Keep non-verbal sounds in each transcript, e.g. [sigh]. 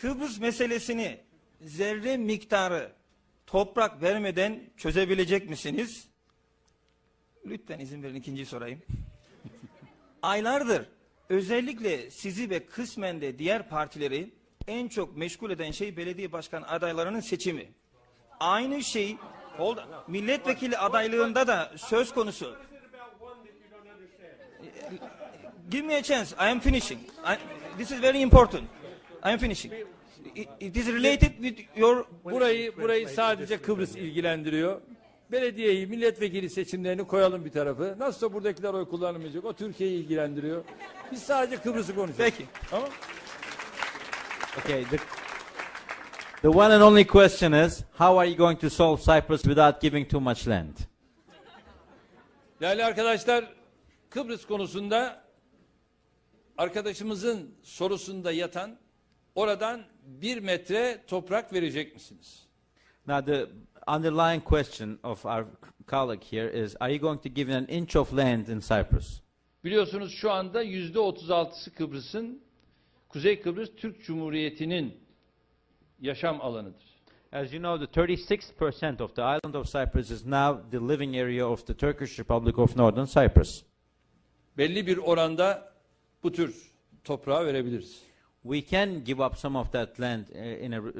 Kıbrıs meselesini zerre miktarı toprak vermeden çözebilecek misiniz? Lütfen izin verin ikinciyi sorayım. [laughs] Aylardır özellikle sizi ve kısmen de diğer partileri en çok meşgul eden şey belediye başkan adaylarının seçimi. Aynı şey hold- milletvekili adaylığında da söz konusu. Give me a chance. I am finishing. I- this is very important. I am finishing. It, it is related with your Burayı burayı sadece Kıbrıs ilgilendiriyor. Belediyeyi, milletvekili seçimlerini koyalım bir tarafı. Nasılsa buradakiler oy kullanmayacak. O Türkiye'yi ilgilendiriyor. Biz sadece Kıbrıs'ı konuşuyoruz. Peki. Tamam? Okay, the, the one and only question is how are you going to solve Cyprus without giving too much land? Değerli arkadaşlar, Kıbrıs konusunda arkadaşımızın sorusunda yatan oradan bir metre toprak verecek misiniz? Now, the underlying question of our colleague here is are you going to give an inch of land in Cyprus? Biliyorsunuz şu anda yüzde 36'sı Kıbrıs'ın Kuzey Kıbrıs Türk Cumhuriyeti'nin yaşam alanıdır. As you know, the 36% of the island of Cyprus is now the living area of the Turkish Republic of Northern Cyprus. Belli bir oranda bu tür toprağı verebiliriz. We can give up some of that land uh, in a uh,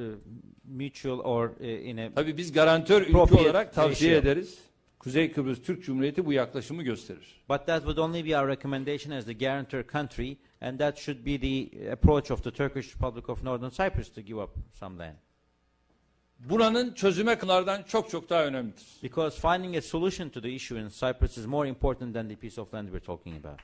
mutual or uh, in a Tabii biz garantör ülke Appropriate olarak tavsiye ratio. ederiz. Kuzey Kıbrıs Türk Cumhuriyeti bu yaklaşımı gösterir. But that would only be our recommendation as the guarantor country, and that should be the approach of the Turkish Republic of Northern Cyprus to give up some land. Buranın çözüme kınardan çok çok daha önemlidir. Because finding a solution to the issue in Cyprus is more important than the piece of land we're talking about.